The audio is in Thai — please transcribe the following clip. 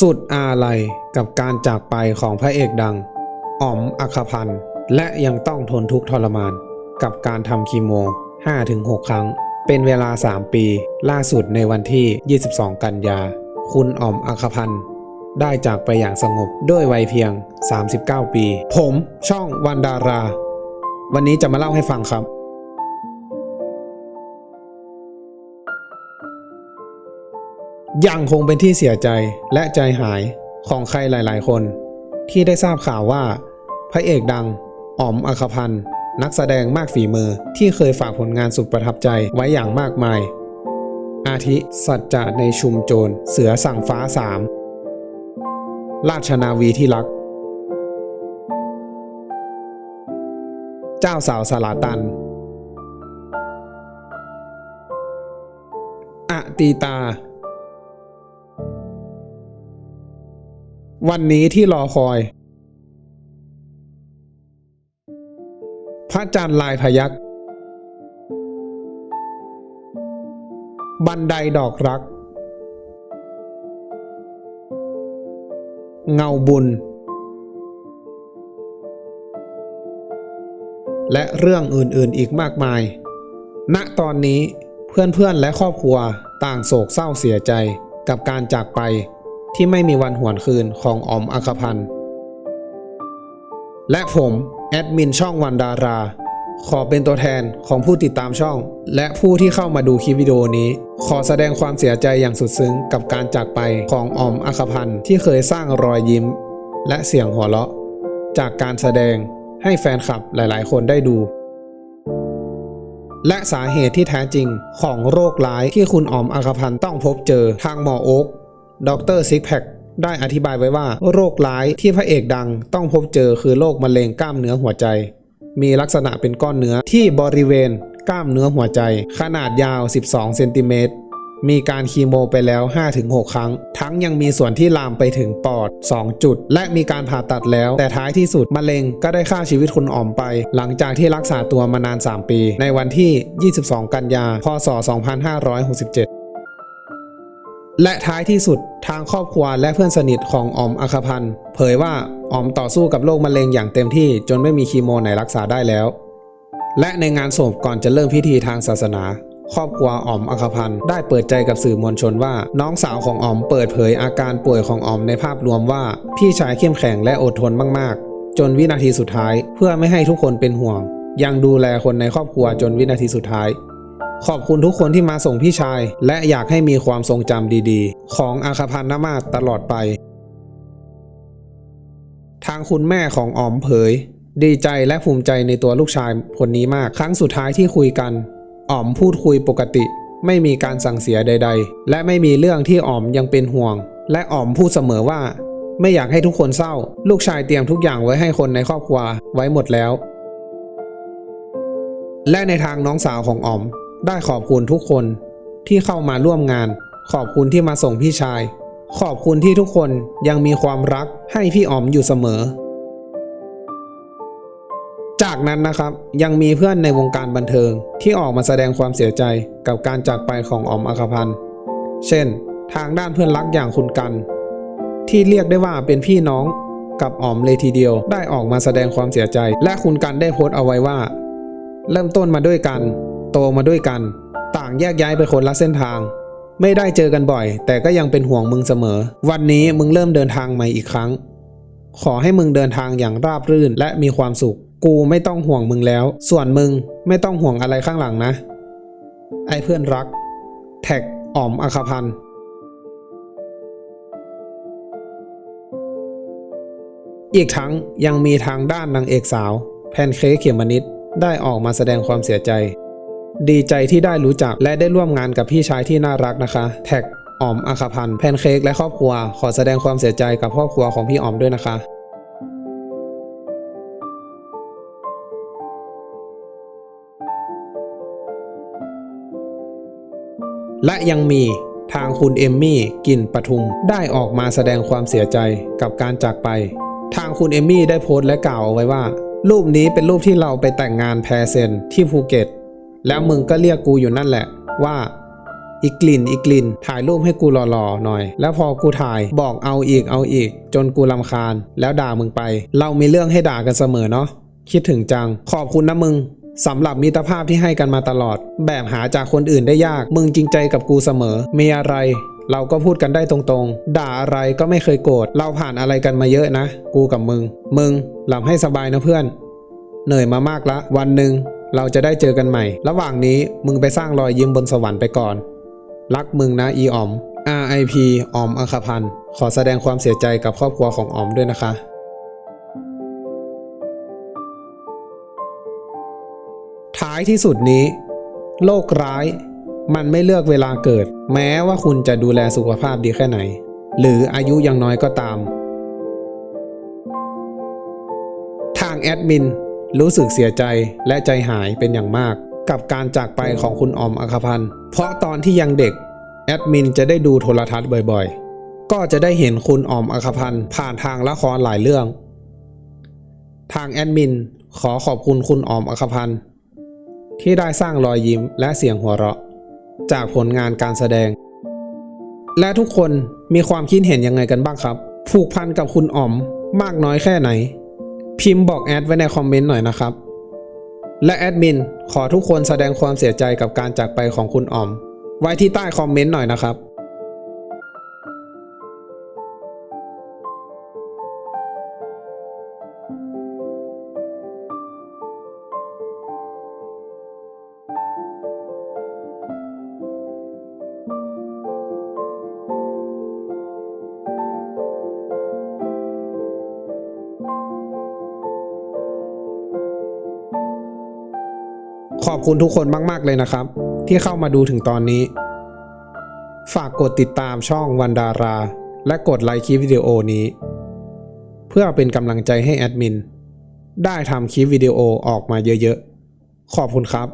สุดอาลัยกับการจากไปของพระเอกดังอ๋อมอัคพันธ์และยังต้องทนทุกข์ทรมาน กับการทำคีโม 5-6 ครั้ง เป็นเวลา 3 ปี ล่าสุดในวันที่ 22 กันยา คุณอ๋อมอัคพันธ์ได้จากไปอย่างสงบด้วยวัยเพียง 39 ปี ผมช่องวันดารา วันนี้จะมาเล่าให้ฟังครับ ยังคงเป็นที่เสียใจและใจหายของใครหลาย ๆ คน ที่ได้ทราบข่าวว่า พระเอกดังอ๋อมอัคพันธ์นักแสดงมากฝีมือที่เคยฝากผลงานสุดประทับใจไว้อย่างมากมาย อาทิสัจจะในชุมโจรเสือสั่งฟ้าสามราชนาวีที่รัก เจ้าสาวสลาตันอะตีตา วันนี้ที่รอคอย พระจันทร์ลายพยักบันไดดอกรัก เงาบุญ และเรื่องอื่นๆอีกมากมาย ณ ตอนนี้เพื่อนๆและครอบครัวต่างโศกเศร้าเสียใจกับการจากไป ที่ไม่มีวันหวนคืนของออมอัคพันธ์ และผมแอดมินช่องวันดารา ขอเป็นตัวแทนของผู้ติดตามช่อง และผู้ที่เข้ามาดูคลิปวิดีโอนี้ ขอแสดงความเสียใจอย่างสุดซึ้งกับการจากไปของออมอัคพันธ์ที่เคยสร้างรอยยิ้ม และเสียงหัวเราะ จากการแสดงให้แฟนคลับหลาย ๆ คนได้ดู และสาเหตุที่แท้จริงของโรคร้ายที่คุณออมอัคพันธ์ต้องพบเจอทางหมอโอ๊ก ดรซิกแพคได้อธิบายไว้ว่า โรคร้ายที่พระเอกดังต้องพบเจอคือโรคมะเร็งกล้ามเนื้อหัวใจ มีลักษณะเป็นก้อนเนื้อที่บริเวณกล้ามเนื้อหัวใจ ขนาดยาว 12 เซนติเมตร มีการคีโมไปแล้ว 5-6 ครั้ง ทั้งยังมีส่วนที่ลามไปถึงปอด 2 จุด และมีการผ่าตัดแล้ว แต่ท้ายที่สุดมะเร็งก็ได้ฆ่าชีวิตคุณอ๋อมไป หลังจากที่รักษาตัวมานาน 3 ปี ในวันที่ 22 กันยา พศ 2567 และท้ายที่สุดทางครอบครัวและเพื่อนสนิทของออมอัคพันธ์เผยว่าออมต่อสู้กับโรคมะเร็งอย่างเต็มที่จนไม่มีคีโมไหนรักษาได้แล้ว และในงานศพก่อนจะเริ่มพิธีทางศาสนา ครอบครัวออมอัคพันธ์ได้เปิดใจกับสื่อมวลชนว่า น้องสาวของออมเปิดเผยอาการป่วยของออมในภาพรวมว่า พี่ชายเข้มแข็งและอดทนมากๆ จนวินาทีสุดท้าย เพื่อไม่ให้ทุกคนเป็นห่วง ยังดูแลคนในครอบครัวจนวินาทีสุดท้าย ขอบคุณทุกคนที่มาส่งพี่ชาย และอยากให้มีความทรงจำดีๆ ของอาคาพันธมาศตลอดไป ทางคุณแม่ของอ๋อมเผย ดีใจและภูมิใจในตัวลูกชายคนนี้มากครั้งสุดท้ายที่คุยกันอ๋อมพูดคุยปกติ ไม่มีการสั่งเสียใด ๆ และไม่มีเรื่องที่อ๋อมยังเป็นห่วง และอ๋อมพูดเสมอว่า ไม่อยากให้ทุกคนเศร้า ลูกชายเตรียมทุกอย่างไว้ให้คนในครอบครัวไว้หมดแล้ว และในทางน้องสาวของอ๋อม ได้ขอบคุณทุกคนที่เข้ามาร่วมงาน ขอบคุณที่มาส่งพี่ชาย ขอบคุณที่ทุกคนยังมีความรักให้พี่อ๋อมอยู่เสมอ จากนั้นนะครับยังมีเพื่อนในวงการบันเทิงที่ออกมาแสดงความเสียใจกับการจากไปของอ๋อมอัคพันธ์เช่น ทางด้านเพื่อนรักอย่างคุณกัน ที่เรียกได้ว่าเป็นพี่น้องกับอ๋อมเลยทีเดียวได้ออกมาแสดงความเสียใจ และคุณกันได้โพสต์เอาไว้ว่า เริ่มต้นมาด้วยกัน โตมาด้วยกัน ต่างแยกย้ายไปคนละเส้นทาง ไม่ได้เจอกันบ่อย แต่ก็ยังเป็นห่วงมึงเสมอ วันนี้มึงเริ่มเดินทางใหม่อีกครั้ง ขอให้มึงเดินทางอย่างราบรื่นและมีความสุข กูไม่ต้องห่วงมึงแล้ว ส่วนมึงไม่ต้องห่วงอะไรข้างหลังนะ ไอ้เพื่อนรัก แท็กอ๋อมอัคพันธ์อีกทั้งยังมีทางด้านนางเอกสาว แพนเค้กเขมมนิดได้ออกมาแสดงความเสียใจ ดีใจที่ได้รู้จักและได้ร่วมงานกับพี่ชายที่น่ารักนะคะ แท็กอ๋อมอัคพันธ์แพนเค้กและครอบครัว ขอแสดงความเสียใจกับครอบครัวของพี่อ๋อมด้วยนะคะและยังมีทางคุณเอมมี่กินปทุม ได้ออกมาแสดงความเสียใจกับการจากไป ทางคุณเอมมี่ได้โพสต์และกล่าวเอาไว้ว่า รูปนี้เป็นรูปที่เราไปแต่งงานแพรเซนที่ภูเก็ต แล้วมึงก็เรียกกูอยู่นั่นแหละว่าอีกกลิ่นอีกกลิ่น ถ่ายรูปให้กูหล่อๆหน่อย แล้วพอกูถ่ายบอกเอาอีกเอาอีก จนกูลำคาญ แล้วด่ามึงไป เรามีเรื่องให้ด่ากันเสมอเนาะคิดถึงจัง ขอบคุณนะมึงสำหรับมิตรภาพที่ให้กันมาตลอด แบบหาจากคนอื่นได้ยาก มึงจริงใจกับกูเสมอ มีอะไร เราก็พูดกันได้ตรงๆ ด่าอะไรก็ไม่เคยโกรธเราผ่านอะไรกันมาเยอะนะ กูกับมึง มึงหลับให้สบายนะเพื่อน เหนื่อยมามากละ วันหนึ่ง เราจะได้เจอกันใหม่ ระหว่างนี้มึงไปสร้างรอยยิ้มบนสวรรค์ไปก่อน รักมึงนะอีออม RIP ออมอัคพันธ์ขอแสดงความเสียใจกับครอบครัวของออมด้วยนะคะท้ายที่สุดนี้ โรคร้าย มันไม่เลือกเวลาเกิด แม้ว่าคุณจะดูแลสุขภาพดีแค่ไหน หรืออายุยังน้อยก็ตาม ทางแอดมิน รู้สึกเสียใจและใจหายเป็นอย่างมาก กับการจากไปของคุณออมอัคพันธ์เพราะตอนที่ยังเด็ก แอดมินจะได้ดูโทรทัศน์บ่อยๆ ก็จะได้เห็นคุณออมอัคพันธ์ผ่านทางละครหลายเรื่อง ทางแอดมินขอขอบคุณคุณออมอัคพันธ์ที่ได้สร้างรอยยิ้มและเสียงหัวเราะ จากผลงานการแสดง และทุกคนมีความคิดเห็นยังไงกันบ้างครับ ผูกพันกับคุณอ๋อมมากน้อยแค่ไหน พิมพ์บอกแอดไว้ในคอมเมนต์หน่อยนะครับ และแอดมินขอทุกคนแสดงความเสียใจกับการจากไปของคุณออม ไว้ที่ใต้คอมเมนต์หน่อยนะครับ ขอบคุณทุกคนมาก ๆ เลยนะครับ ที่เข้ามาดูถึงตอนนี้ ฝากกดติดตามช่องวันดารา และกดไลค์คลิปวิดีโอนี้ เพื่อเป็นกำลังใจให้แอดมิน ได้ทำคลิปวิดีโอออกมาเยอะ ๆ ขอบคุณครับ